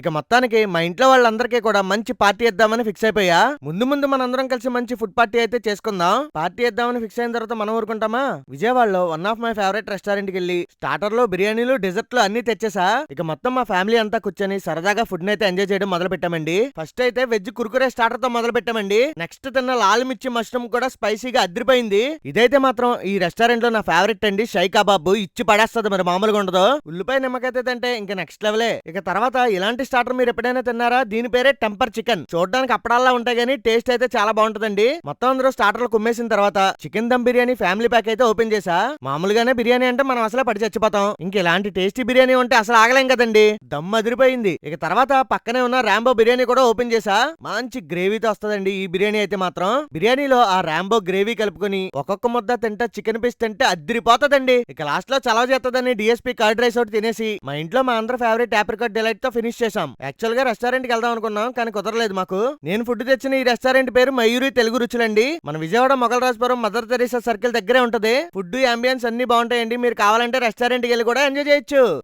ఇక మొత్తానికి మా ఇంట్లో వాళ్ళందరికీ కూడా మంచి పార్టీ ఇద్దామని ఫిక్స్ అయిపోయా? ముందు ముందు మనందరం కలిసి మంచి ఫుడ్ పార్టీ అయితే చేసుకుందాం. పార్టీ ఇద్దామని ఫిక్స్ అయిన తర్వాత మనం ఊరుకుంటామా? విజయవాడలో వన్ ఆఫ్ మై ఫేవరెట్ రెస్టారెంట్కి వెళ్ళి స్టార్టర్లో బిర్యానీలు డెజర్ట్లు అన్ని తెచ్చేసా. ఇక మొత్తం మా ఫ్యామిలీ అంతా కూర్చొని సరదాగా ఫుడ్ అయితే ఎంజాయ్ చేయడం మొదలు పెట్టామండి ఫస్ట్ అయితే వెజ్ కురుకురే స్టార్టర్తో మొదలు పెట్టామండి నెక్స్ట్ తిన్న లాల్ మిర్చి మష్రూమ్ కూడా స్పైసీగా అదిరిపోయింది ఇదైతే మాత్రం ఈ రెస్టారెంట్లో నా ఫేవరెట్ అండి. షై కబాబ్ ఇచ్చి పడేస్తుంది మరి మామూలుగా ఉండదు. ఉల్లిపాయ నిమ్మకాయ అంటే ఇంకా నెక్స్ట్ లెవెలే ఇక తర్వాత ఇలాంటి స్టార్టర్ మీరు ఎప్పుడైనా తిన్నారా? దీని పేరే టెంపర్ చికెన్. చూడడానికి అప్పడాల్లా ఉంటాయి కానీ టేస్ట్ అయితే చాలా బాగుంటుందండి. మొత్తం అందరూ స్టార్టర్లు కుమ్మేసిన తర్వాత chicken dum biryani family pack అయితే ఓపెన్ చేసా. మామూలుగానే బిర్యానీ అంటే మనం అసలే పడి చచ్చిపోతాం. ఇంక ఇలాంటి టేస్టీ బిర్యానీ ఉంటే అసలు ఆగలేం కదండి. దమ్ అదిరిపోయింది. ఇక తర్వాత పక్కనే ఉన్న రాంబో బిర్యానీ కూడా ఓపెన్ చేసా. మంచి గ్రేవీతో వస్తుందండి ఈ బిర్యానీ అయితే మాత్రం. బిర్యానీలో ఆ రాంబో గ్రేవీ కలుపుకొని ఒక్కొక్క ముద్ద తింటే చికెన్ పీస్ తింటే అద్దరిపోతుందండి ఇక లాస్ట్లో చలవ చేస్తుందని డిఎస్పీ కర్డ్ రైస్ ఒకటి తినేసి మా ఇంట్లో మా అందరూ ఫేవరెట్ ఆప్రికాట్ డిలైట్తో ఫినిష్ చేసాం యాక్చువల్గా రెస్టారెంట్కి వెళ్దాం అనుకున్నాం కానీ కుదరలేదు మాకు. నేను ఫుడ్ తెచ్చిన ఈ రెస్టారెంట్ పేరు మయూరి తెలుగు రుచులండి. మన Vijayawada Mogalrajapuram mother Teresa circle దగ్గరే ఉంటది. ఫుడ్ అంబియన్స్ అన్ని బాగుంటాయండి. మీరు కావాలంటే రెస్టారెంట్కి వెళ్ళి కూడా ఎంజాయ్ చేయొచ్చు.